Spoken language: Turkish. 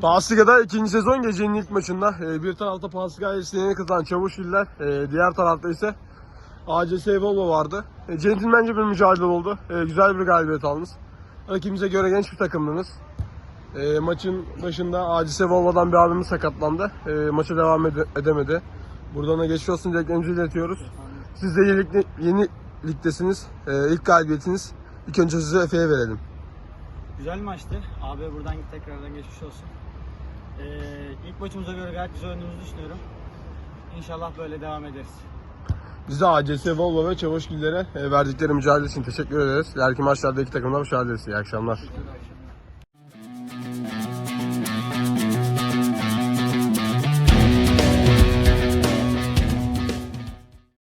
Pasliga'da ikinci sezon gecenin ilk maçında e, bir tarafta Pasliga ailesine katılan Çavuşgiller, e, diğer tarafta ise ACS Volvo vardı. E, centilmence bir mücadele oldu. E, güzel bir galibiyet aldınız. Rakibimize göre genç bir takımdınız. E, maçın başında ACS Volvo'dan bir abimiz sakatlandı. E, maça devam ede- edemedi. Buradan da geçmiş olsun dileklerimizi iletiyoruz. Siz de yeni, yeni ligdesiniz. E, ilk galibiyetiniz. İlk önce size Efe'ye verelim. Güzel maçtı. Abi buradan tekrardan geçmiş olsun. Ee, ilk maçımıza göre gayet güzel oynadığımızı düşünüyorum. İnşallah böyle devam ederiz. Biz de ACS Volvo ve Çavuşgiller'e e, verdikleri mücadele için teşekkür ederiz. İleriki maçlarda iki takımla mücadele ederiz. İyi akşamlar.